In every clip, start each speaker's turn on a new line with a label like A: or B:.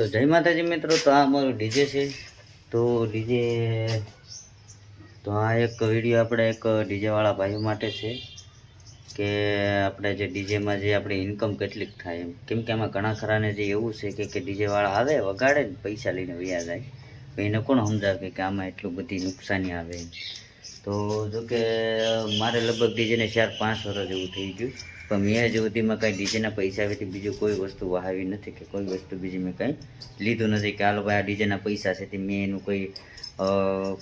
A: તો જય માતાજી મિત્રો, તો આ અમારું ડીજે છે. તો ડીજે, તો આ એક વીડિયો આપણે એક ડીજેવાળા ભાઈઓ માટે છે કે આપણે જે ડીજેમાં જે આપણી ઇન્કમ કેટલીક થાય એમ. કેમ કે આમાં ઘણા ખરાને જે એવું છે કે કે ડીજેવાળા આવે, વગાડે ને પૈસા લઈને વ્યા જાય. એને કોણ સમજાવે કે આમાં એટલું બધી નુકસાની આવે તો જો કે મારે લગભગ ડીજેને ચાર પાંચ વર્ષ જેવું થઈ ગયું. પણ મેં હજુ સુધીમાં કાંઈ ડીજેના પૈસા આવેથી બીજું કોઈ વસ્તુ વહાવી નથી કે કોઈ વસ્તુ બીજી મેં કાંઈ લીધું નથી કે આ લોકો આ ડીજેના પૈસા છે તે મેં એનું કોઈ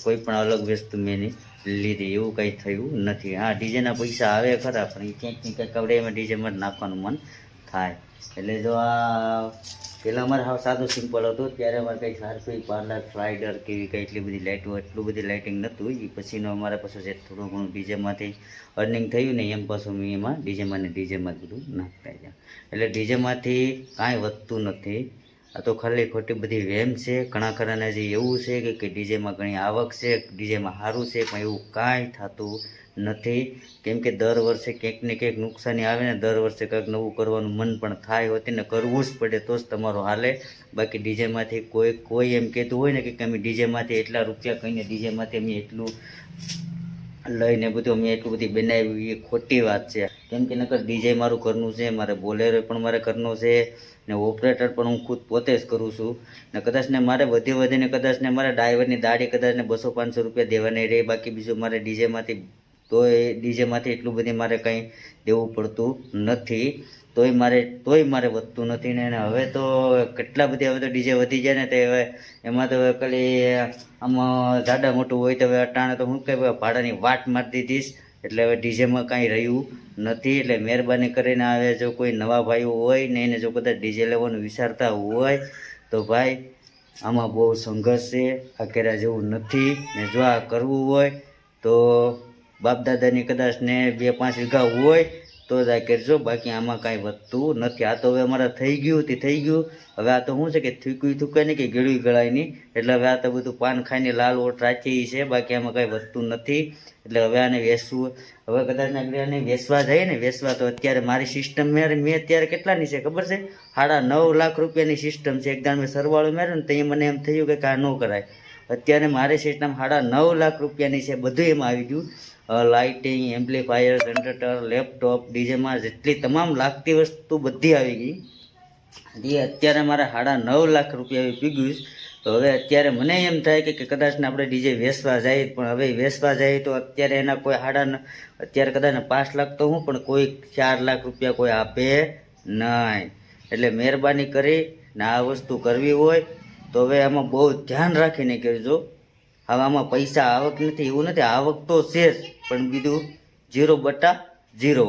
A: કોઈ પણ અલગ વસ્તુ મેં લીધી, એવું કંઈ થયું નથી. હા, ડીજેના પૈસા આવે ખરા, પણ એ ક્યાંક ને ક્યાંક કવડે એમાં ડીજેમાં નાખવાનું મન થાય એટલે જો આ પહેલાં અમારે હાવ સાદું સિમ્પલ હતું, ત્યારે અમારે કંઈ શાર્પી પાર્લર સ્લાઇડર કેવી કંઈ એટલી બધી લાઇટો એટલું બધી લાઇટિંગ નહોતું એ પછીનો અમારે પાછું જે થોડું ઘણું ડીજેમાંથી અર્નિંગ થયું ને, એમ પાછું મેં એમાં ડીજેમાં ને ડીજેમાં બધું નાખતા ગયા. એટલે ડીજેમાંથી કાંઈ વધતું નથી. આ તો ખાલી ખોટી બધી વેમ છે. ઘણા ખરાને જે એવું છે કે કે ડીજેમાં ઘણી આવક છે, ડીજેમાં સારું છે, પણ એવું કાંઈ થતું નથી. કેમ કે દર વર્ષે ક્યાંક ને ક્યાંક નુકસાની આવે ને દર વર્ષે કંઈક નવું કરવાનું મન પણ થાય હોતી ને કરવું જ પડે તો જ તમારું હાલે. બાકી ડીજેમાંથી કોઈ કોઈ એમ કહેતું હોય ને કે અમે ડીજેમાંથી એટલા રૂપિયા કહીને ડીજેમાંથી અમે એટલું લઈને બધું અમે એટલું બધી બનાવ્યું, એ ખોટી વાત છે. કેમ કે નકર ડીજે મારું ઘરનું છે, મારે બોલેરો પણ મારે ઘરનો છે, ને ઓપરેટર પણ હું ખુદ પોતે જ કરું છું. ને કદાચ ને મારે વધી વધીને કદાચ ને મારે ડ્રાઈવરની દાઢી કદાચ ને બસો પાંચસો રૂપિયા દેવાની રહે, બાકી બીજું મારે ડીજેમાંથી તોય ડીજેમાંથી એટલું બધી મારે કંઈ દેવું પડતું નથી, તોય મારે તોય મારે વધતું નથી ને હવે તો કેટલા બધી હવે તો ડીજે વધી જાય ને તે હવે એમાં તો હવે ખાલી આમાં જાડા મોટું હોય તો હવે અટાણે તો હું કહે ભાડાની વાટ મારી દીધીશ એટલે હવે ડીજેમાં કાંઈ રહ્યું નથી, એટલે મહેરબાની કરીને આવે જો કોઈ નવા ભાઈઓ હોય ને એને જો કદાચ ડીજે લેવાનું વિચારતા હોય તો ભાઈ, આમાં બહુ સંઘર્ષ છે, આ કર્યા જેવું નથી ને જો આ કરવું હોય તો બાપ દાદાની કદાચ ને બે પાંચ વીઘા હોય તો જ આ કરજો. બાકી આમાં કાંઈ વધતું નથી. આ તો હવે અમારા થઈ ગયું, તે થઈ ગયું. હવે આ તો શું છે કે થૂકવી થૂકાય નહીં કે ગળ્યું ગળાય નહીં. એટલે હવે આ તો બધું પાન ખાઈને લાલ ઓટ રાખી છે બાકી આમાં કાંઈ વધતું નથી. એટલે હવે આને વેસવું હવે કદાચ આને વેચવા જઈએ ને વેસવા તો અત્યારે મારી સિસ્ટમ મેં મેં અત્યારે કેટલાની છે ખબર છે? સાડા નવ લાખ રૂપિયાની સિસ્ટમ છે. એકદમ મેં સરવાળો મેળ્યો ને તો મને એમ થયું કે કાં ન કરાય. અત્યારે મારે સિસ્ટમ સાડા નવ લાખ રૂપિયાની છે, બધું એમાં આવી ગયું. લાઇટિંગ એમ્પ્લીફાયર જનરેટર લેપટોપ ડીજેમાં જેટલી તમામ લાગતી વસ્તુ બધી આવી ગઈ. એ અત્યારે મારે સાડા નવ લાખ રૂપિયા એવી પીગ્યું. તો હવે અત્યારે મને એમ થાય કે કદાચ આપણે ડીજે વેચવા જાય, પણ હવે વેચવા જાય તો અત્યારે એના કોઈ સાડા અત્યારે કદાચ પાંચ લાખ તો હું, પણ કોઈ ચાર લાખ રૂપિયા કોઈ આપે નહીં. એટલે મહેરબાની કરી ને આ વસ્તુ કરવી હોય તો હવે આમાં બહુ ધ્યાન રાખીને કરજો હવે આમાં પૈસા આવક નથી, એવું નથી. આવક તો છે જ, પણ બીજું જીરો બટા જીરો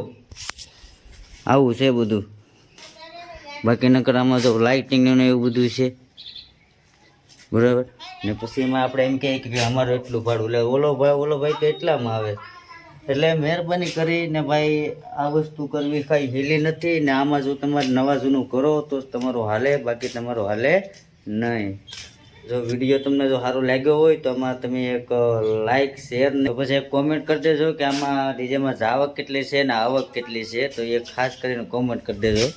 A: આવું છે બધું. બાકી નકર આમાં જો લાઇટિંગનું એવું બધું છે. બરાબર? ને પછી એમાં આપણે એમ કહીએ કે અમારું એટલું ભાડું. એટલે ઓલો ભાઈ ઓલો ભાઈ તો એટલામાં આવે. એટલે મહેરબાની કરીને ભાઈ આ વસ્તુ કરવી કાંઈ હેલી નથી. ને આમાં જો તમારે નવા જૂનું કરો તો તમારું હાલે, બાકી તમારું હાલે નહીં. જો વીડિયો તમને જો સારો લાગ્યો હોય તો આમાં તમે એક લાઈક શેર ને પછી કોમેન્ટ કરી દેજો કે આમાં ડીજેમાં જાવક કેટલી છે ને આવક કેટલી છે. તો એ ખાસ કરીને કોમેન્ટ કરી દેજો.